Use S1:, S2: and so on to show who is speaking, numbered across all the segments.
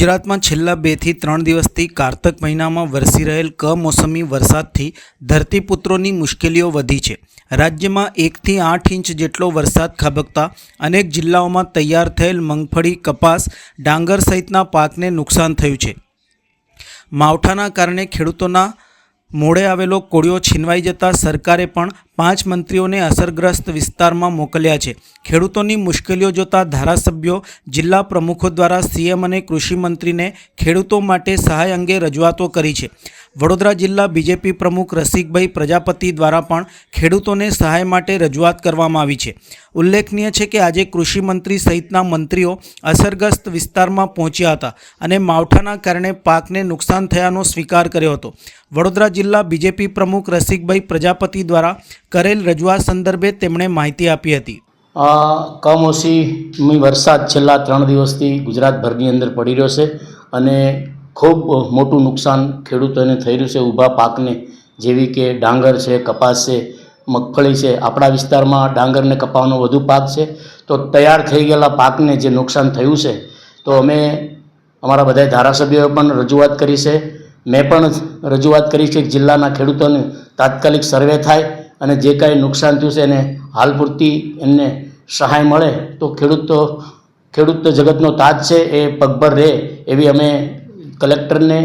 S1: ગુજરાતમાં છેલ્લા બેથી ત્રણ દિવસથી કારતક મહિનામાં વરસી રહેલ કમોસમી વરસાદથી ધરતીપુત્રોની મુશ્કેલીઓ વધી છે. રાજ્યમાં એકથી આઠ ઇંચ જેટલો વરસાદ ખાબકતા અનેક જિલ્લાઓમાં તૈયાર થયેલ મગફળી, કપાસ, ડાંગર સહિતના પાકને નુકસાન થયું છે. માવઠાના કારણે ખેડૂતોના મોડે આવેલો કોળિયો છીનવાઈ જતાં સરકારે પણ પાંચ મંત્રીઓને અસરગ્રસ્ત વિસ્તારમાં મોકલ્યા છે. ખેડૂતોની મુશ્કેલીઓ જોતા ધારાસભ્યો, જિલ્લા પ્રમુખો દ્વારા સીએમ અને કૃષિ મંત્રીને ખેડૂતો માટે સહાય અંગે રજૂઆતો કરી છે. વડોદરા જિલ્લા બીજેપી પ્રમુખ રસિકભાઈ પ્રજાપતિ દ્વારા પણ ખેડૂતોને સહાય માટે રજૂઆત કરવામાં આવી છે. ઉલ્લેખનીય છે કે આજે કૃષિ મંત્રી સહિતના મંત્રીઓ અસરગ્રસ્ત વિસ્તારમાં પહોંચ્યા હતા અને માવઠાના કારણે પાકને નુકસાન થયાનો સ્વીકાર કર્યો હતો. વડોદરા જિલ્લા બીજેપી પ્રમુખ રસિકભાઈ પ્રજાપતિ દ્વારા કરેલ રજૂઆત સંદર્ભે તેમણે માહિતી આપી હતી.
S2: કમોસમી વરસાદ છેલ્લા ત્રણ દિવસથી ગુજરાતભરની અંદર પડી રહ્યો છે અને ખૂબ મોટું નુકસાન ખેડૂતોને થઈ રહ્યું છે. ઊભા પાકને જેવી કે ડાંગર છે, કપાસ છે, મગફળી છે, આપણા વિસ્તારમાં ડાંગરને કપાવાનો વધુ પાક છે. તો તૈયાર થઈ ગયેલા પાકને જે નુકસાન થયું છે, તો અમે અમારા બધા ધારાસભ્યોએ પણ રજૂઆત કરી છે. મેં પણ રજૂઆત કરી છે જિલ્લાના ખેડૂતોને તાત્કાલિક સર્વે થાય અને જે કાંઈ નુકસાન થયું છે એને હાલ પૂરતી એમને સહાય મળે તો ખેડૂત તો ખેડૂત જગતનો તાજ છે, એ પગભર રહે એવી અમે કલેક્ટરને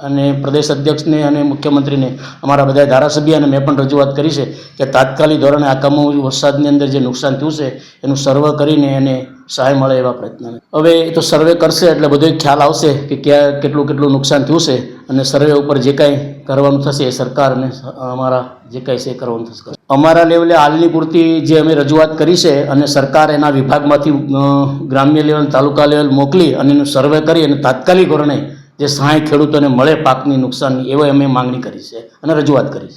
S2: અને પ્રદેશ અધ્યક્ષને અને મુખ્યમંત્રીને અમારા બધા ધારાસભ્ય અને મેં પણ રજૂઆત કરી છે કે તાત્કાલિક ધોરણે આ કમો વરસાદની અંદર જે નુકસાન થયું છે, એનું સર્વે કરીને એને સહાય મળે એવા પ્રયત્ન હવે એ તો સર્વે કરશે એટલે બધો ખ્યાલ આવશે કે ક્યાં કેટલું કેટલું નુકસાન થયું છે. અને સર્વે ઉપર જે કાંઈ કરવાનું થશે એ સરકાર અને અમારા જે કાંઈ છે એ કરવાનું થશે. અમારા લેવલે હાલની પૂરતી જે અમે રજૂઆત કરી છે અને સરકાર એના વિભાગમાંથી ગ્રામ્ય લેવલ, તાલુકા લેવલ મોકલી અને એનું સર્વે કરી અને તાત્કાલિક ધોરણે જે સહાય ખેડૂતોને મળે પાકની નુકસાનની એવી અમે માંગણી કરી છે અને રજૂઆત કરી છે.